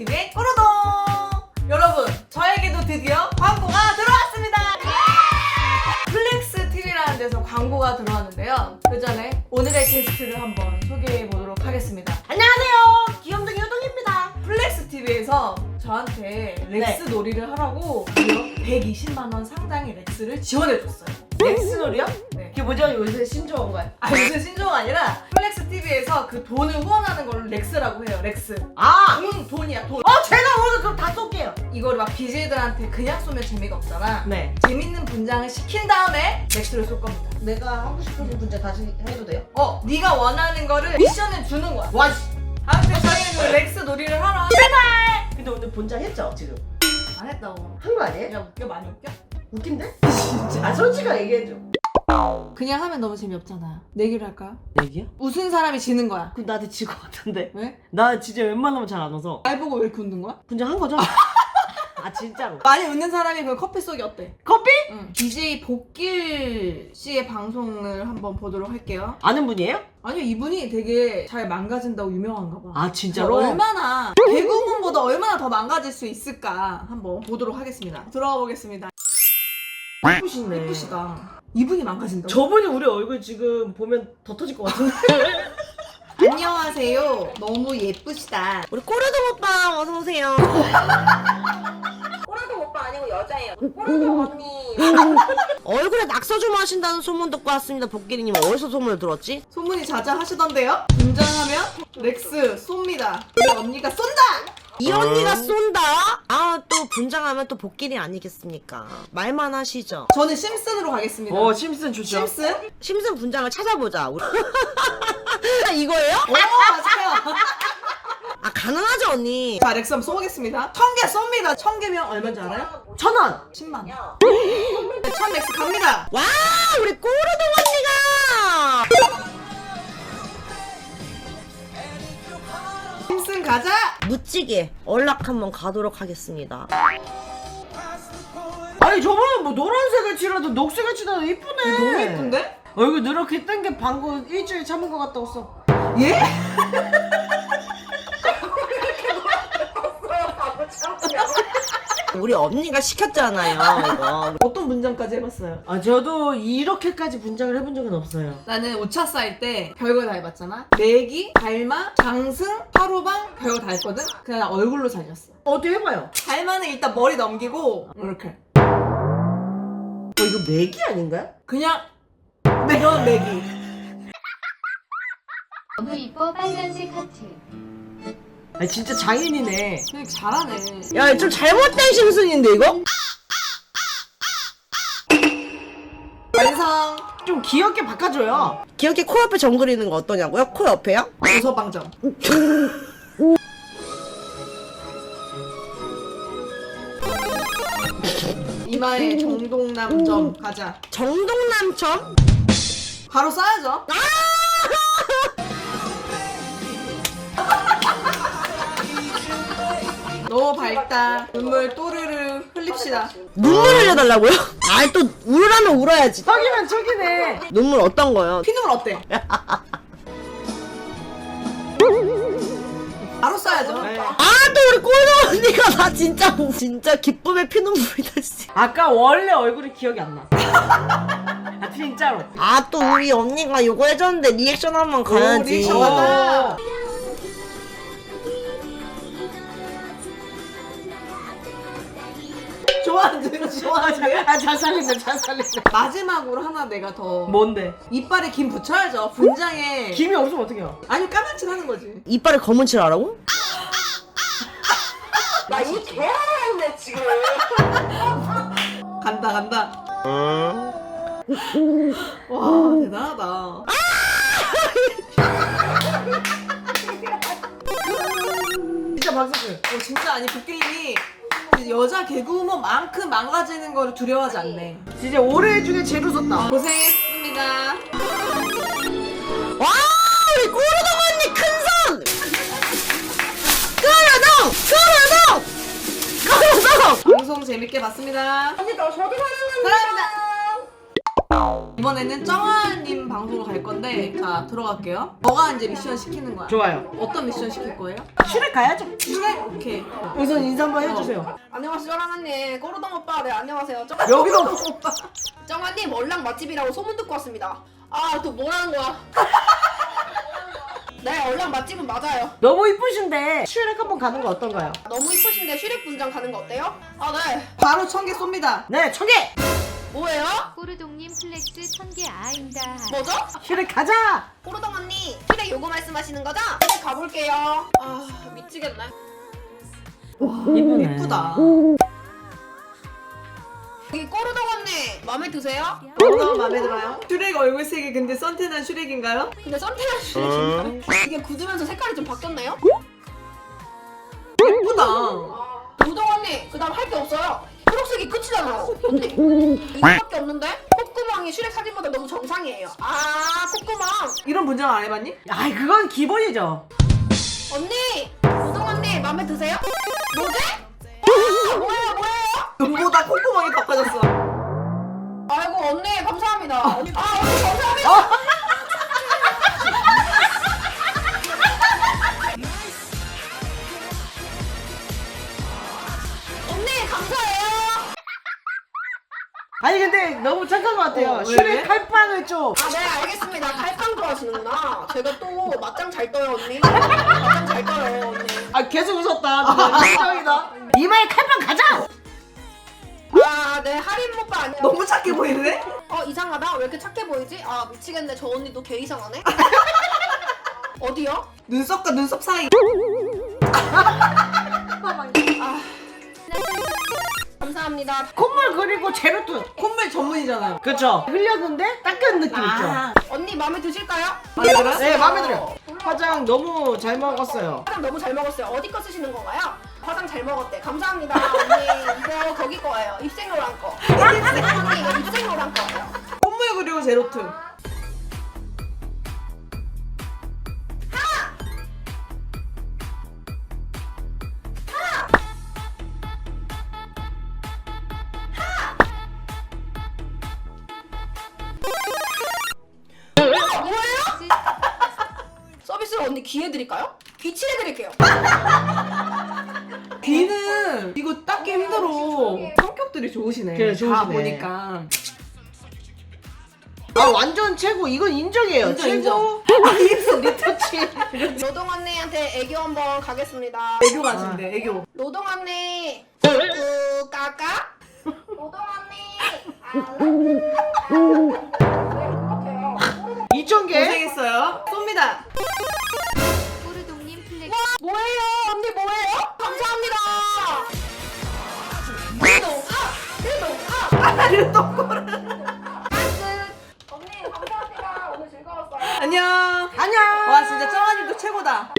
TV의 꼬르동! 여러분, 저에게도 드디어 광고가 들어왔습니다! 플렉스 TV라는 데서 광고가 들어왔는데요. 그 전에 오늘의 게스트를 한번 소개해 보도록 하겠습니다. 안녕하세요. 귀염둥이 효동입니다. 플렉스 TV에서 저한테 렉스 놀이를 하라고 무려 120만 원 상당의 렉스를 지원해 줬어요. 렉스놀이요? 네. 그게 뭐죠? 요새 신조어인 거야. 아, 무슨 신조가 아니라 플렉스 TV에서 그 돈을 후원하는 걸로 렉스라고 해요. 렉스. 아! 돈, 돈이야, 돈. 어, 제가 오늘 그럼 다 쏠게요. 이거를 막 BJ들한테 그냥 쏘면 재미가 없잖아. 네. 재밌는 분장을 시킨 다음에 렉스를 쏠 겁니다. 내가 하고 싶은 문제 다시 해도 돼요? 어, 네가 원하는 거를 미션을 주는 거야. 와, 씨. 아무튼 저희는 그 렉스 놀이를 하러 근데 오늘 본장 했죠, 지금? 안 했다고. 한 거 아니에요? 야, 웃겨 많이 웃겨? 웃긴데? 진짜. 아, 솔직하게 얘기해줘. 그냥 하면 너무 재미없잖아. 내기를 할까요? 얘기야? 웃은 사람이 지는 거야. 그럼 나한테 질 것 같은데. 왜? 나 진짜 웬만하면 잘 안 웃어. 날 보고 왜 이렇게 웃는 거야? 본장 한 거죠? 아, 진짜로. 많이 웃는 사람이 그 커피 쏘기 어때? 커피? 응. BJ 복길 씨의 방송을 한번 보도록 할게요. 아는 분이에요? 아니요, 이분이 되게 잘 망가진다고 유명한가 봐. 아, 진짜로? 얼마나 개그우먼보다 얼마나 더 망가질 수 있을까 한번 보도록 하겠습니다. 들어가 보겠습니다. 예쁘시네. 예쁘시다. 이분이 망가진다고? 저분이 우리 얼굴 지금 보면 더 터질 것 같은데? 안녕하세요. 너무 예쁘시다. 우리 꼬르동 오빠 어서 오세요. 꼬라도 오빠 아니고 여자예요. 꼬라도 언니. 얼굴에 낙서 좀 하신다는 소문 듣고 왔습니다. 복길이님 어디서 소문을 들었지? 소문이 자자하시던데요? 분장하면 렉스 쏩니다. 우리 언니가 쏜다. 이 언니가 쏜다? 아 또 분장하면 또 복길이 아니겠습니까? 말만 하시죠. 저는 심슨으로 가겠습니다. 어, 심슨 좋죠. 심슨? 심슨 분장을 찾아보자. 우리. 아, 이거예요? 오 맞아요. 아 가능하죠 언니. 자 렉스 한번 쏘겠습니다. 천 개 쏩니다. 천 개면 얼마인지 알아요? 천 원! 10만 원. 천 렉스 갑니다. 와 우리 꼬르동 언니가 심슨 가자. 무지개 연락 한번 가도록 하겠습니다. 아니, 저번에 뭐 노란색을 칠하도 녹색을 칠하도 이쁘네. 너무 예쁜데? 얼굴 누렇게 뜬 게 방금 일주일 참은 것 같다고 써. 예? 우리 언니가 시켰잖아요 이거. 어떤 분장까지 해봤어요? 아, 저도 이렇게까지 분장을 해본 적은 없어요. 나는 오차 쌓일 때 별거 다 해봤잖아. 내기, 달마, 장승, 하루방 별거 다 했거든. 그냥 얼굴로 살렸어. 어떻게 해봐요? 달마는 일단 머리 넘기고 이렇게 어, 이거 맥이 아닌가요? 그냥 이런 내기. 너무 이뻐 빨간색 하트. 아, 진짜 장인이네. 그냥 잘하네. 야 좀 잘못된 심슨인데 이거? 완성. 좀 귀엽게 바꿔줘요. 귀엽게 코 옆에 정 그리는 거 어떠냐고요? 코 옆에요? 도서방정. 이마에 정동남점 가자. 정동남점? 바로 써야죠. 너무 밝다. 눈물 또르르 흘립시다. 눈물 흘려달라고요? 아또 울으라면 울어야지 척이면 척이네. 눈물 어떤 거요? 피눈물 어때? 바로 써야죠. 네. 아또 우리 꼴도 언니가 나 진짜 진짜 기쁨의 피눈물이 났어 아까 원래 얼굴이 기억이 안 나. 아, 진짜로. 아 또 우리 언니가 이거 해줬는데 리액션 한번 가야지 리액션 가자. 좋아하지? 좋아하지? 아, 잘 살린다, 잘 살린다. 마지막으로 하나 내가 더 뭔데? 이빨에 김 붙여야죠. 분장에 김이 없으면 어떡해요? 아니 까만 칠 하는 거지. 이빨에 검은 칠 하라고? 나 이거 개하네 지금. 간다 간다. 와 대단하다. 진짜 박수. 어, 진짜 아니 복길님이 여자 개그우먼만큼 망가지는 거를 두려워하지 않네. 진짜 올해 중에 제일 웃었다. 고생했습니다. 와 우리 꼬르동 언니 큰손 꼬르동 꼬르동 꼬르동 방송 재밌게 봤습니다. 언니 너 저기 사는 사랑합니다. 이번에는 정아님 방송으로 갈 건데 자 들어갈게요. 너가 이제 미션 시키는 거야. 좋아요. 어떤 미션 시킬 거예요? 슈렉 가야죠. 슈렉? 오케이. 우선 인사 한번 해주세요. 안녕하세요 쩌랑언니 꼬르동 오빠 네 안녕하세요 쩌, 여기도 오빠. 쩌랑언니 월남 맛집이라고 소문 듣고 왔습니다 아 또 뭐라는 거야 네 월남 맛집은 맞아요 너무 이쁘신데 슈렉 한번 가는 거 어떤가요? 너무 이쁘신데 슈렉 분장 가는 거 어때요? 아 네 바로 천개 쏩니다. 네, 청개! 뭐예요? 꼬르동님 플렉스 천 개 아인다. 뭐죠? 슈렉 가자! 꼬르동 언니 슈렉 요거 말씀하시는 거죠? 슈렉 가볼게요 아 미치겠네 이쁘네. 이쁘다. 여기 꼬르동 언니 마음에 드세요? 너무 마음에 들어요. 슈렉 얼굴 색이 근데 썬텐한 슈렉인가요? 근데 썬텐한 슈렉인가? 이게 굳으면서 색깔이 좀 바뀌었네요? 언니 이거밖에 없는데? 콧구멍이 슈렉 사진보다 너무 정상이에요 아 콧구멍 이런 분장 안 해봤니? 아이, 그건 기본이죠. 언니 노동 언니 마음에 드세요? 뭐지? 아, 뭐예요 뭐예요? 눈보다 콧구멍이 더 커졌어. 아이고 언니 감사합니다 언니, 아 언니 감사합니다 언니 감사해요 아니, 근데 너무 착한 것 같아요. 어, 왜? 슈렉 칼빵을 좀. 아, 네, 알겠습니다. 칼빵 좋아하시는구나. 제가 또 맞짱 잘 떠요, 언니. 맞짱 잘 떠요, 언니. 아, 계속 웃었다. 진짜 인정이다. 이마에 칼빵 가자! 아, 네, 할인 오빠 아니야. 너무 착해 보이는데? 어, 이상하다. 왜 이렇게 착해 보이지? 아, 미치겠네. 저 언니도 개 이상하네. 어디요? 눈썹과 눈썹 사이. 아, 감사합니다. 콧물 그리고 제로트. 콧물 전문이잖아요. 그쵸? 흘렸는데 닦은 느낌 아, 언니 마음에 드실까요? 마음에 들어요? 있죠? 네, 마음에 들어요. 화장 너무 잘 먹었어요. 화장 너무 잘 먹었어요. 어디 거 쓰시는 건가요? 화장 잘 먹었대. 감사합니다, 언니. 이거 거기 거예요. 입생로랑 거. 언니, 이거 입생로랑 거예요. 콧물 그리고 제로트. 언니 귀 해 드릴까요? 귀 칠해 드릴게요. 귀는 이거 닦기 힘들어. 성격들이 좋으시네. 그래, 다 좋으시네. 보니까. 아, 완전 최고. 이건 인정이에요. 인정, 최고. 입술 리터치. 노동 언니한테 애교 한번 가겠습니다. 애교 같은데, 애교. 노동 언니, 꾸 까까. 노동 언니. 이천 개. 고생했어요. 쏩니다. 아, 노동 아. 언니 감사합니다. 오늘 즐거웠어요. 안녕. 안녕. 와, 진짜 쩡아님도 최고다.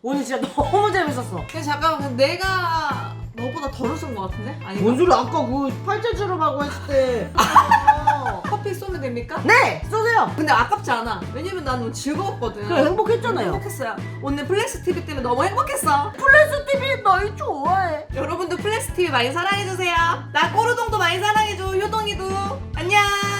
오늘 진짜 너무 재밌었어. 근데 잠깐만, 내가 너보다 덜 웃은 것 같은데? 아니, 뭔 소리 아까 그 팔자 주름하고 했을 때. 커피 쏘면 됩니까? 네, 쏘세요. 근데 아깝지 않아. 왜냐면 난 너무 즐거웠거든. 그래, 행복했잖아요. 행복했어요. 오늘 플렉스 TV 때문에 너무 행복했어. 플래스 TV 널 좋아해. 여러분도 플렉스 TV 많이 사랑해주세요. 나 꼬르동도 많이 사랑해줘. 효동이도. 안녕.